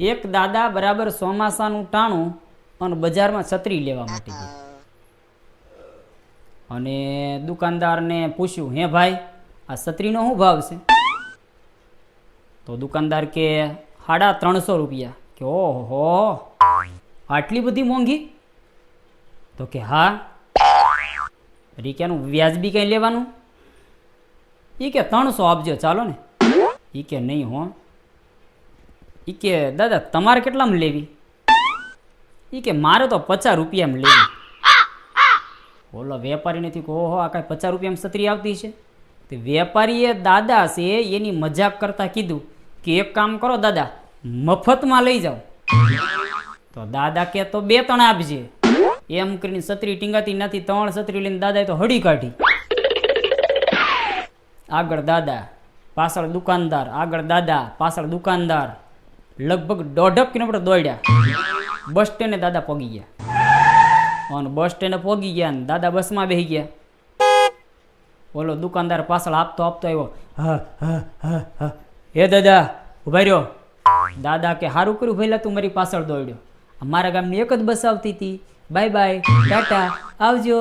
એક દાદા બરાબર ચોમાસાનું ટાણું અને બજારમાં છત્રી લેવા માટે ગયા અને દુકાનદારને પૂછ્યું, હે ભાઈ, આ છત્રીનો શું ભાવ છે? તો દુકાનદાર કે સાડા ત્રણસો રૂપિયા. કે, ઓહો, આટલી બધી મોંઘી? તો કે, હા. રીક્યાનું વ્યાજબી કંઈ લેવાનું? એ કે, ત્રણસો આપજો, ચાલો ને. એ કે, નહીં હો એ કે, દાદા, તમારે કેટલામાં લેવી? એ કે, મારે તો પચાસ રૂપિયામાં લેવી. ઓલો વેપારી નથી કે, ઓહો, આ કાંઈ પચાસ રૂપિયામાં છત્રી આવતી છે? તે વેપારીએ દાદા છે, એની મજાક કરતાં કીધું કે, એક કામ કરો દાદા, મફતમાં લઈ જાઓ. તો દાદા કે, તો બે ત્રણ આપજે. એમ કરીને છત્રી ટીંગાતી નથી, ત્રણ છત્રી લઈને દાદાએ તો હડી કાઢી. આગળ દાદા, પાછળ દુકાનદાર, આગળ દાદા, પાછળ દુકાનદાર. લગભગ દોઢક કિલોમીટર દોડ્યા. બસ સ્ટેન્ડે દાદા પગી ગયા. અને બસ સ્ટેન્ડે પહોંચી ગયા ને દાદા બસમાં બેસી ગયા. ઓલો દુકાનદાર પાછળ આપતો આપતો આવ્યો, હે દાદા, ઊભા રહ્યો. દાદા કે સારું કર્યું ભાઈલા તું મારી પાછળ દોડ્યો. મારા ગામની એક જ બસ આવતી હતી બાય બાય, ટાટા, આવજો.